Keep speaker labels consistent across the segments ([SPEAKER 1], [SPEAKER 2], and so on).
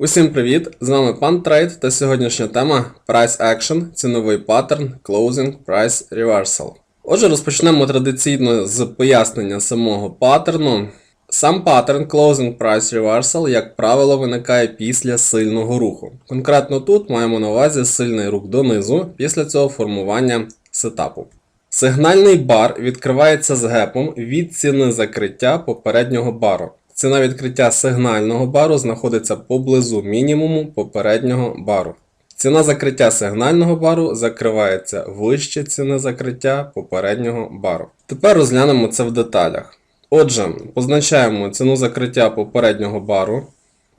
[SPEAKER 1] Усім привіт! З вами пан Трейд та сьогоднішня тема Price Action, ціновий паттерн, Closing Price Reversal. Отже, розпочнемо традиційно з пояснення самого паттерну. Сам паттерн Closing Price Reversal, як правило, виникає після сильного руху. Конкретно тут маємо на увазі сильний рух донизу після цього формування сетапу. Сигнальний бар відкривається з гепом від ціни закриття попереднього бару. Ціна відкриття сигнального бару знаходиться поблизу мінімуму попереднього бару. Ціна закриття сигнального бару закривається вище ціни закриття попереднього бару. Тепер розглянемо це в деталях. Отже, позначаємо ціну закриття попереднього бару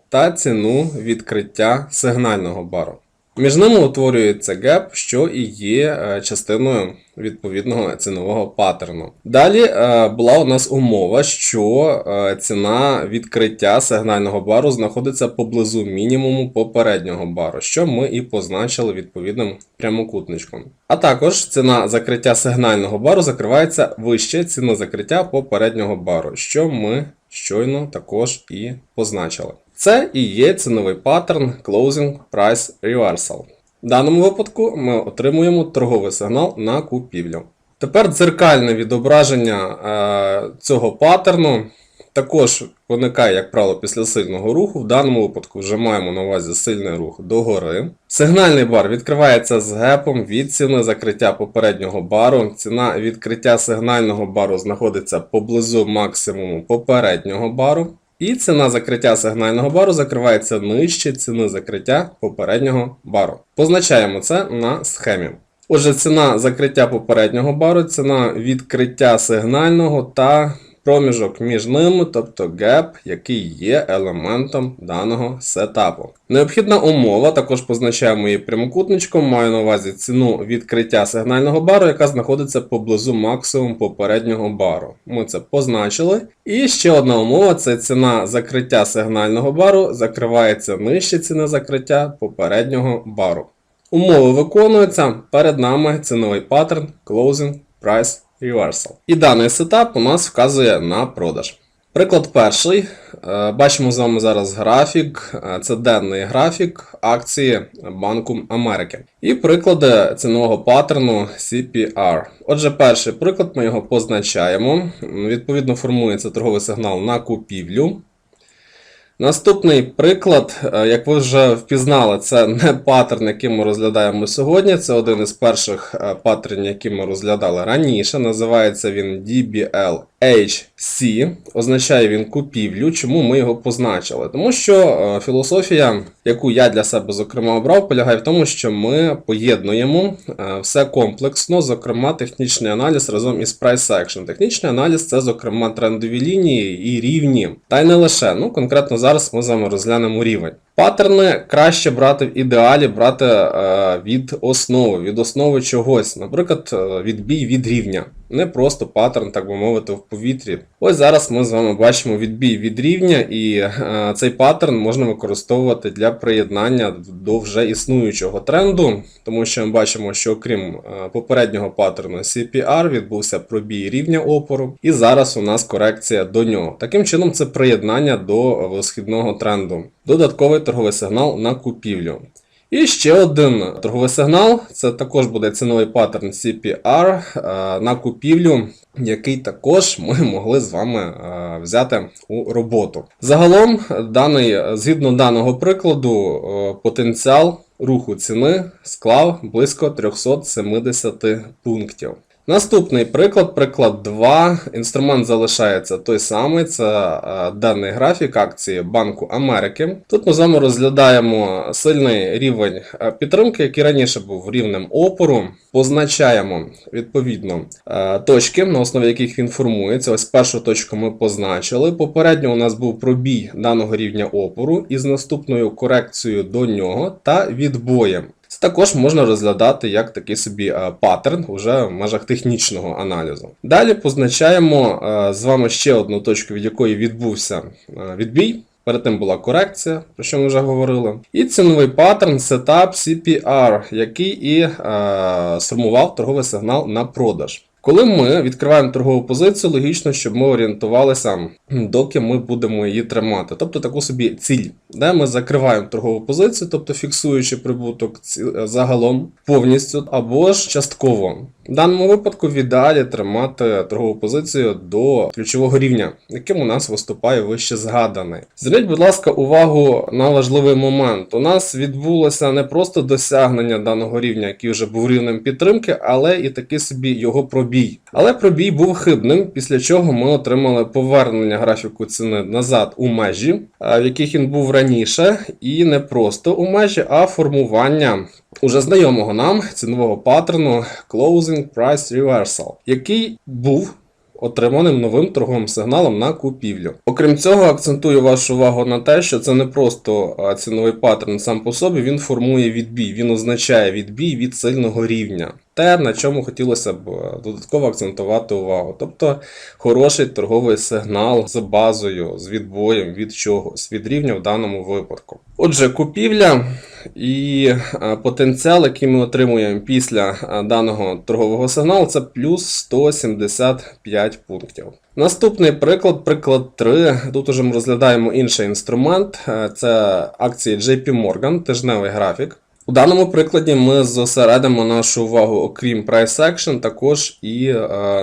[SPEAKER 1] та ціну відкриття сигнального бару. Між ними утворюється геп, що і є е, частиною відповідного цінового паттерну. Далі е, була у нас умова, що е, ціна відкриття сигнального бару знаходиться поблизу мінімуму попереднього бару, що ми і позначили відповідним прямокутничком. А також ціна закриття сигнального бару закривається вище ціни закриття попереднього бару, що ми щойно також і позначили. Це і є ціновий паттерн Closing Price Reversal. В даному випадку ми отримуємо торговий сигнал на купівлю. Тепер дзеркальне відображення е, цього паттерну також виникає, як правило, після сильного руху. В даному випадку вже маємо на увазі сильний рух догори. Сигнальний бар відкривається з гепом від ціни закриття попереднього бару. Ціна відкриття сигнального бару знаходиться поблизу максимуму попереднього бару. І ціна закриття сигнального бару закривається нижче ціни закриття попереднього бару. Позначаємо це на схемі. Отже, ціна закриття попереднього бару, ціна відкриття сигнального та проміжок між ними, тобто геп, який є елементом даного сетапу. Необхідна умова, також позначаємо її прямокутничком, маю на увазі ціну відкриття сигнального бару, яка знаходиться поблизу максимум попереднього бару. Ми це позначили. І ще одна умова це ціна закриття сигнального бару закривається нижче ціни закриття попереднього бару. Умови виконуються, перед нами ціновий паттерн Closing Price Reversal. І даний сетап у нас вказує на продаж. Приклад перший. Е, Бачимо з вами зараз графік. Е, Це денний графік акції Банку Америки. І приклади цінового паттерну CPR. Отже, перший приклад ми його позначаємо. Відповідно, формується торговий сигнал на купівлю. Наступний приклад, е, як ви вже впізнали, це не паттерн, який ми розглядаємо сьогодні. Це один із перших е, паттернів, які ми розглядали раніше. Називається він DBLHC. Означає він купівлю. Чому ми його позначили? Тому що е, філософія, яку я для себе зокрема обрав, полягає в тому, що ми поєднуємо все комплексно, зокрема, технічний аналіз разом із price action. Технічний аналіз це, зокрема, трендові лінії і рівні. Та й не лише. Ну, конкретно зараз ми з вами розглянемо рівень. Паттерни краще брати в ідеалі, брати е, від основи, від основи чогось, наприклад, е, відбій від рівня. Не просто паттерн, так би мовити, в повітрі. Ось зараз ми з вами бачимо відбій від рівня, і е, цей паттерн можна використовувати для приєднання до вже існуючого тренду, тому що ми бачимо, що окрім попереднього паттерну CPR відбувся пробій рівня опору, і зараз у нас корекція до нього. Таким чином, це приєднання до висхідного тренду. Додатковий торговий сигнал на купівлю. І ще один торговий сигнал це також буде ціновий паттерн CPR е, на купівлю, який також ми могли з вами е, взяти у роботу. Загалом, даний, згідно даного прикладу, е, потенціал руху ціни склав близько 370 пунктів. Наступний приклад, приклад 2. Інструмент залишається той самий, це е, даний графік акції Банку Америки. Тут ми з вами розглядаємо сильний рівень е, підтримки, який раніше був рівнем опору. Позначаємо відповідно е, точки, на основі яких він формується. Ось першу точку ми позначили. Попередньо у нас був пробій даного рівня опору із наступною корекцією до нього та відбоєм. Також можна розглядати як такий собі е, паттерн уже в межах технічного аналізу. Далі позначаємо е, з вами ще одну точку, від якої відбувся е, відбій. Перед тим була корекція, про що ми вже говорили. І ціновий паттерн Setup CPR, який і е, сформував торговий сигнал на продаж. Коли ми відкриваємо торгову позицію, логічно, щоб ми орієнтувалися, доки ми будемо її тримати. Тобто таку собі ціль, де ми закриваємо торгову позицію, тобто фіксуючи прибуток ці- загалом повністю або ж частково. В даному випадку в ідеалі тримати торгову позицію до ключового рівня, яким у нас виступає вище згаданий. Зверніть, будь ласка, увагу на важливий момент. У нас відбулося не просто досягнення даного рівня, який вже був рівнем підтримки, але і такий собі його пробій. Але пробій був хибним, після чого ми отримали повернення графіку ціни назад у межі, в яких він був раніше, і не просто у межі, а формування уже знайомого нам цінового паттерну Closing Price Reversal, який був отриманим новим торговим сигналом на купівлю. Окрім цього, акцентую вашу увагу на те, що це не просто ціновий паттерн сам по собі, він формує відбій, він означає відбій від сильного рівня. Те, на чому хотілося б додатково акцентувати увагу. Тобто хороший торговий сигнал з базою, з відбоєм від чогось, від рівня в даному випадку. Отже, купівля і е, потенціал, який ми отримуємо після е, даного торгового сигналу, це плюс 175 пунктів. Наступний приклад, приклад 3. Тут уже ми розглядаємо інший інструмент. Е, Це акції JP Morgan, тижневий графік. У даному прикладі ми зосередимо нашу увагу, окрім Price Action, також і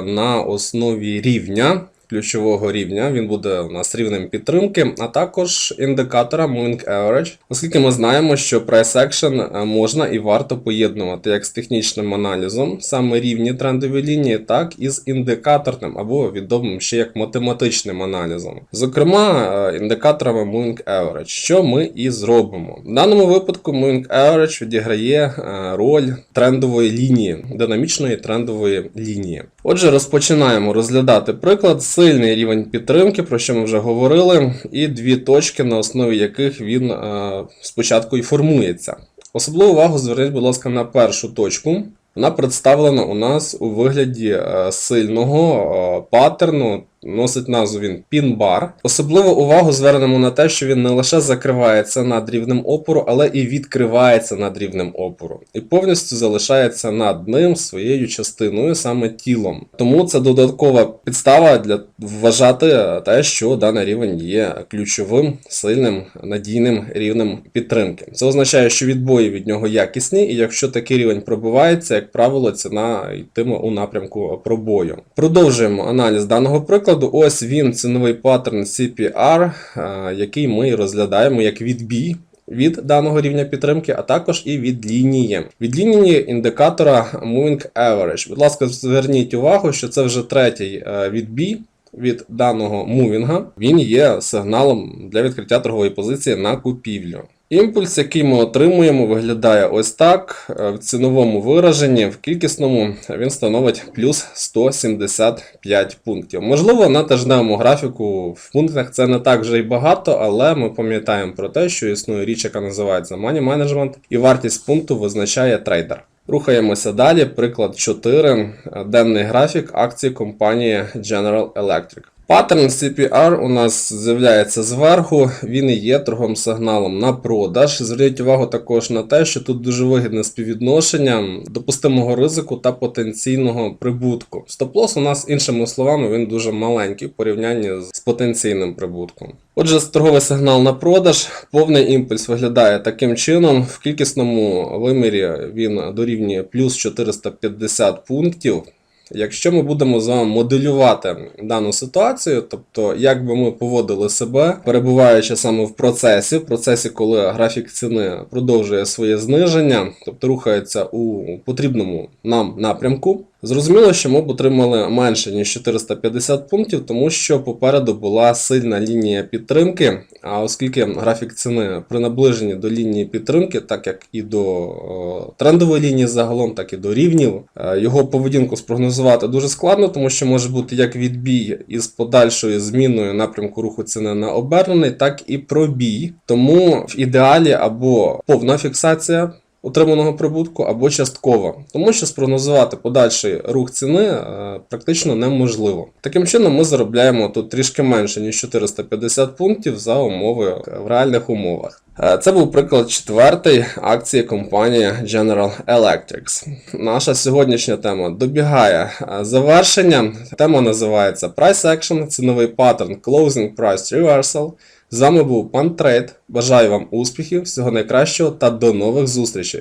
[SPEAKER 1] на основі рівня. Ключового рівня, він буде у нас рівнем підтримки, а також індикатора Moving Average, оскільки ми знаємо, що Price Action е, можна і варто поєднувати як з технічним аналізом, саме рівні трендові лінії, так і з індикаторним або відомим ще як математичним аналізом. Зокрема, е, індикаторами Moving Average, що ми і зробимо. В даному випадку Moving Average відіграє е, роль трендової лінії, динамічної трендової лінії. Отже, розпочинаємо розглядати приклад. Сильний рівень підтримки, про що ми вже говорили, і дві точки, на основі яких він е, спочатку і формується. Особливу увагу зверніть, будь ласка, на першу точку. Вона представлена у нас у вигляді е, сильного е, паттерну, носить назву він пін-бар. Особливу увагу звернемо на те, що він не лише закривається над рівнем опору, але і відкривається над рівнем опору. І повністю залишається над ним своєю частиною, саме тілом. Тому це додаткова підстава для вважати те, що даний рівень є ключовим, сильним, надійним рівнем підтримки. Це означає, що відбої від нього якісні, і якщо такий рівень пробивається, як правило, ціна йтиме у напрямку пробою. Продовжуємо аналіз даного прикладу. Ось він ціновий паттерн CPR, е, який ми розглядаємо як відбій. Від даного рівня підтримки, а також і від лінії. Від лінії індикатора Moving Average. Будь ласка, зверніть увагу, що це вже третій е, відбій від даного мувінга. Він є сигналом для відкриття торгової позиції на купівлю. Імпульс, який ми отримуємо, виглядає ось так. Е, В ціновому вираженні, в кількісному він становить плюс 175 пунктів. Можливо, на тижневому графіку в пунктах це не так вже й багато, але ми пам'ятаємо про те, що існує річ, яка називається Money Management, і вартість пункту визначає трейдер. Рухаємося далі. Приклад 4. Денний графік акції компанії General Electric. Паттерн CPR у нас з'являється зверху, він і є торговим сигналом на продаж. Зверніть увагу також на те, що тут дуже вигідне співвідношення допустимого ризику та потенційного прибутку. Стоп-лос у нас, іншими словами, він дуже маленький в порівнянні з потенційним прибутком. Отже, торговий сигнал на продаж, повний імпульс виглядає таким чином. В кількісному вимірі він дорівнює плюс 450 пунктів. Якщо ми будемо з вами моделювати дану ситуацію, тобто як би ми поводили себе, перебуваючи саме в процесі, в процесі, коли графік ціни продовжує своє зниження, тобто рухається у потрібному нам напрямку, зрозуміло, що ми б отримали менше ніж 450 пунктів, тому що попереду була сильна лінія підтримки. А оскільки графік ціни при наближенні до лінії підтримки, так як і до трендової лінії загалом, так і до рівнів, е, його поведінку спрогнозувати дуже складно, тому що може бути як відбій із подальшою зміною напрямку руху ціни на обернений, так і пробій. Тому в ідеалі або повна фіксація отриманого прибутку або частково, тому що спрогнозувати подальший рух ціни е, практично неможливо. Таким чином, ми заробляємо тут трішки менше ніж 450 пунктів за умови е, в реальних умовах. Е, Це був приклад четвертий акції компанії General Electric. Наша сьогоднішня тема добігає завершення. Тема називається Price Action, ціновий паттерн Closing Price Reversal. З вами був пан Трейд. Бажаю вам успіхів, всього найкращого та до нових зустрічей.